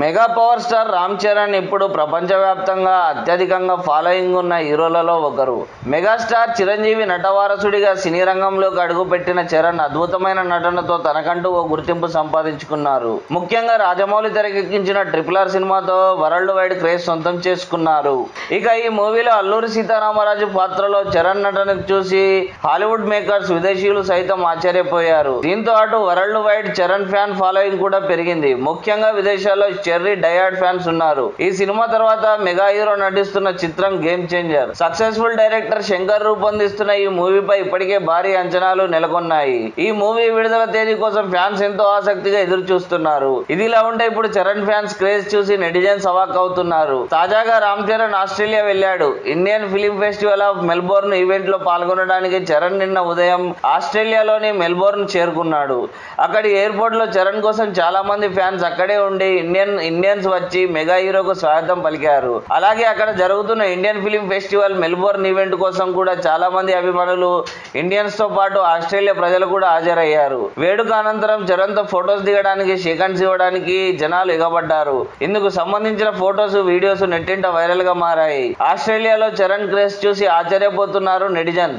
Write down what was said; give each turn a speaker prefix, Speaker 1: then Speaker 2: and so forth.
Speaker 1: Mega power star Ram Charan ఇప్పుడు ప్రపంచవ్యాప్తంగా అత్యధికంగా ఫాలోయింగ్ ఉన్న హీరోలలో ఒకరు. మెగాస్టార్ చిరంజీవి నటవారసుడిగా సినీ రంగంలోకి అడుగుపెట్టిన చరణ్ అద్భుతమైన నటనతో తనకంటూ ఓ గుర్తింపు సంపాదించుకున్నారు. ముఖ్యంగా రాజమౌళి తెరకెక్కించిన ట్రిపుల్ ఆర్ సినిమాతో వరల్డ్ వైడ్ క్రేజ్ సొంతం చేసుకున్నారు. ఇక ఈ మూవీలో అల్లూరి సీతారామరాజు పాత్రలో చరణ్ నటన చూసి హాలీవుడ్ మేకర్స్ విదేశీయులు సైతం ఆశ్చర్యపోయారు. దీంతో అటు world wide Charan fan following కూడా పెరిగింది. ముఖ్యంగా విదేశాల్లో చెర్రీ డయాడ్ ఫ్యాన్స్ ఉన్నారు. ఈ సినిమా తర్వాత మెగా హీరో నటిస్తున్న చిత్రం game changer. Successful director Shankar రూపొందిస్తున్న ఈ మూవీపై ఇప్పటికే భారీ అంచనాలు నెలకొన్నాయి. ఈ మూవీ విడుదల తేదీ కోసం ఫ్యాన్స్ ఎంతో ఆసక్తిగా ఎదురు చూస్తున్నారు ఇదిలా ఉంటే ఇప్పుడు చరణ్ ఫ్యాన్స్ క్రేజ్ చూసి నెటిజన్స్ అవాక్ అవుతున్నారు. తాజాగా రామ్ చరణ్ ఆస్ట్రేలియా వెళ్ళాడు. Indian film festival of Melbourne ఈవెంట్లో పాల్గొనడానికి చరణ్ నిన్న ఉదయం ఆస్ట్రేలియాలోని మెల్బోర్న్ చేరుకున్నాడు. అక్కడి ఎయిర్పోర్ట్లో చరణ్ కోసం చాలా మంది ఫ్యాన్స్ అక్కడే ఉండి ఇండియన్ ఇండియన్స్ వచ్చి మెగా హీరోకు స్వాగతం పలికారు. అలాగే అక్కడ జరుగుతున్న Indian film festival Melbourne event కోసం కూడా చాలా మంది అభిమానులు ఇండియన్స్తో పాటు ఆస్ట్రేలియా ప్రజలు కూడా హాజరయ్యారు. వేడుక అనంతరం చరణ్తో ఫొటోస్ దిగడానికి షేకండ్స్ ఇవ్వడానికి జనాలు ఎగబడ్డారు. ఇందుకు సంబంధించిన ఫొటోస్ వీడియోస్ నెట్టింట వైరల్గా మారాయి. ఆస్ట్రేలియాలో చరణ్ క్రేజ్ చూసి ఆశ్చర్యపోతున్నారు నెటిజన్